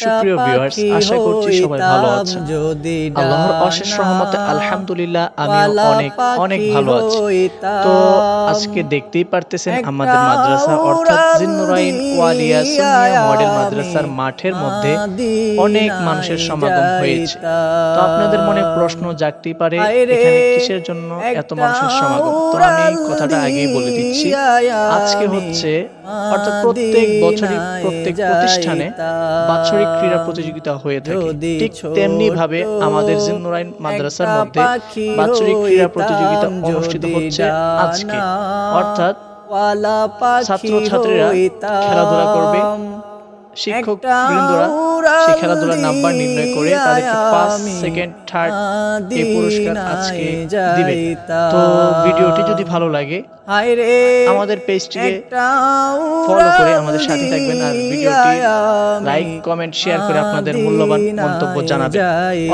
সুপ্রিয় ভিউয়ার্স আশা করছি সবাই ভালো আছেন। আল্লাহর অশেষ রহমতে আলহামদুলিল্লাহ আমি অনেক অনেক ভালো আছি। তো আজকে দেখতেই পারতেছেন আমাদের মাদ্রাসা অর্থাৎ জিন্নুরাইন ওয়ালিয়া সুন্নিয়া মডেল মাদ্রাসার মাঠের মধ্যে অনেক মানুষের সমাগম হয়েছে। তো আপনাদের মনে প্রশ্ন জাগতেই পারে এখানে কিসের জন্য এত মানুষের সমাগম? তো আমি এই কথাটা আগেই বলে দিচ্ছি। আজকে হচ্ছে অর্থাৎ প্রত্যেক বছরই প্রত্যেক প্রতিষ্ঠানে বাৎসরিক ক্রীড়া প্রতিযোগিতা হয়ে থাকে। ঠিক তেমনি ভাবে আমাদের জিন্নুরাইন মাদ্রাসার মধ্যে বাৎসরিক ক্রীড়া প্রতিযোগিতা অনুষ্ঠিত হচ্ছে আজকে। অর্থাৎ ছাত্রছাত্রীরা খেলাধুলা করবে। শিক্ষক বৃন্দরা সেই খেলাধুলার নাম্বার নির্ণয় করে তাদেরকে ফার্স্ট সেকেন্ড থার্ড এই পুরস্কার আজকে দিবে। তো ভিডিওটি যদি ভালো লাগে আমাদের পেজটিকে ফলো করে আমাদের সাথে থাকবেন আর ভিডিওটি লাইক কমেন্ট শেয়ার করে আপনাদের মূল্যবান মন্তব্য জানাবেন।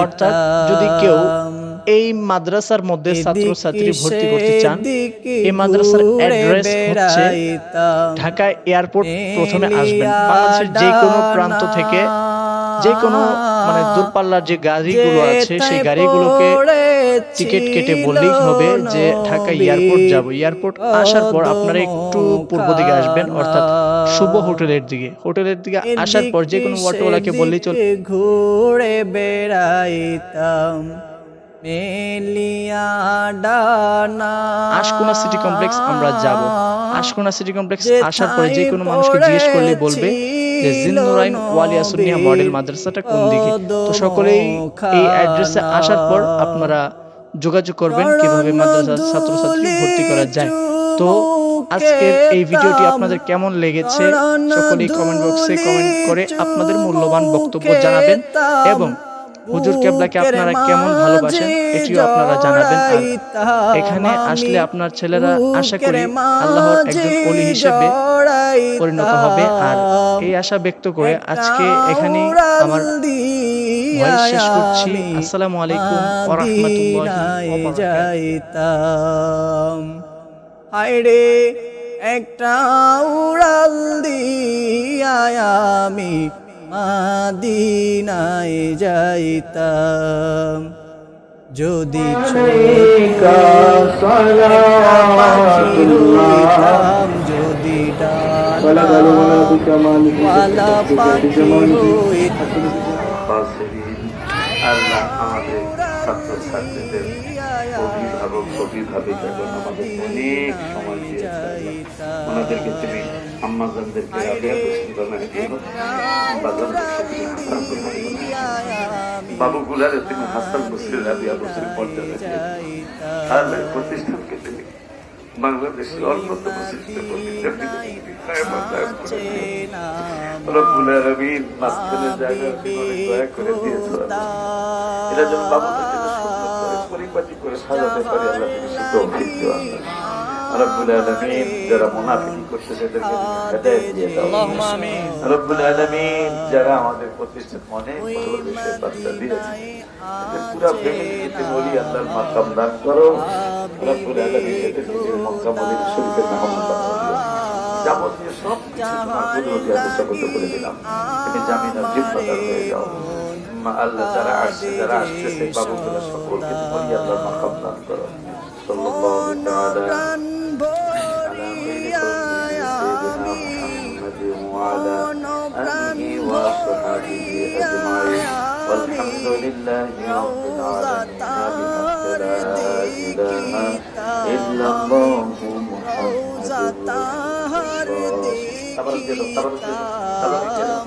অর্থাৎ যদি কেউ এই মাদ্রাসার মধ্যে ছাত্রছাত্রী ভর্তি করতে চান। এই মাদ্রাসার অ্যাড্রেস হচ্ছে ঢাকা এয়ারপোর্ট প্রথমে আসবেন। বাংলাদেশের যে কোনো প্রান্ত থেকে যে কোনো মানে দূরপাল্লার যে গাড়িগুলো আছে সেই গাড়িগুলোকে টিকিট কেটে বললেই হবে যে ঢাকা এয়ারপোর্ট যাব। এয়ারপোর্ট আসার পর আপনারা একটু পূর্ব দিকে আসবেন অর্থাৎ শুভ হোটেলের দিকে। হোটেলের দিকে আসার পর যে কোনো অটোওয়ালাকে বললেই চল ঘুরে বেড়াইতাম। মেলিয়া ডানা আশকোনা সিটি কমপ্লেক্স আমরা যাব। আশকোনা সিটি কমপ্লেক্স আসার পরে যে কোনো মানুষকে জিজ্ঞেস করলে বলবে যে জিন্নুরাইন ওয়ালিয়া সুন্নিয়া মডেল মাদ্রাসাটা কোন দিকে? তো সকলেই এই অ্যাড্রেসে আসার পর আপনারা যোগাযোগ করবেন কীভাবে মাদ্রাসার ছাত্রছাত্রী ভর্তি করা যায়। তো আজকের এই ভিডিওটি আপনাদের কেমন লেগেছে সকলেই কমেন্ট বক্সে কমেন্ট করে আপনাদের মূল্যবান বক্তব্য জানাবেন এবং হুজুর কেবলাকে আপনারা কেমন ভালোবাসেন এটিও আপনারা জানাবেন। আর এখানে আসলে আপনার ছেলেরা আশা করি আল্লাহর একজন অলি হিসেবে পরিণত হবে। আর এই আশা ব্যক্ত করে আজকে এখানে আমার শেষ করছি। আসসালামু আলাইকুম ওয়া রাহমাতুল্লাহি ওয়া বারাকাতুহু যাইতাম। হায়রে একটা উড়াল দিয়া আমি মাদিনায় যাইতাম। যদি যদি আল্লাহ আমাদের ছাত্রছাত্রীদের অভিভাবক অভিভাবিকাগণ আমাদের অনেক সময় দিয়েছে। ওনাদেরকে তুমি আম্মাজানদেরকে বসির বানায় দিও। বাবু গুলারে তুমি হাসান বসির রাবিয়া বসির পর্যায়ে দিও। প্রতিষ্ঠানকে তুমি বাংলাদেশের অন্যতম আলামিন মাঝখানের জায়গা দয়া করে যেন বাবুদের করে সাজাতে পারি আল্লাহ সে তৌফিক দিও আল্লাহ। রব্বুল আলামিন যারা মুনাফিকি করছে তাদেরকে হেদায়েত দিয়ে দাও। রব্বুল আলামিন যারা আমাদের প্রতিষ্ঠান অনেক ভালোবেসে বাচ্চা দিয়েছে এদের ফ্যামিলিকে তুমি আল্লাহর মাকাম দান করো। রব্বুল আলামিন এদেরকে তুমি মক্কা মদিনা শরীফের মেহমান যাবতীয় সব কিছু তোমার কুদরতি হাতে করে দিলাম। তুমি হয়ে যাও। মা আল্লাহ যারা আসছে যারা আসতেছে বাবুগুলো সকলকে তুমি আল্লাহর মাকাম দান করো সাল্লাল্লাহু তাআলা على خير خلقه سيدنا محمد وعلى آله وصحبه أجمعين والحمد لله رب العالمين لا إله إلا الله محمد رسول الله تبارك الله تبارك الله تبارك الله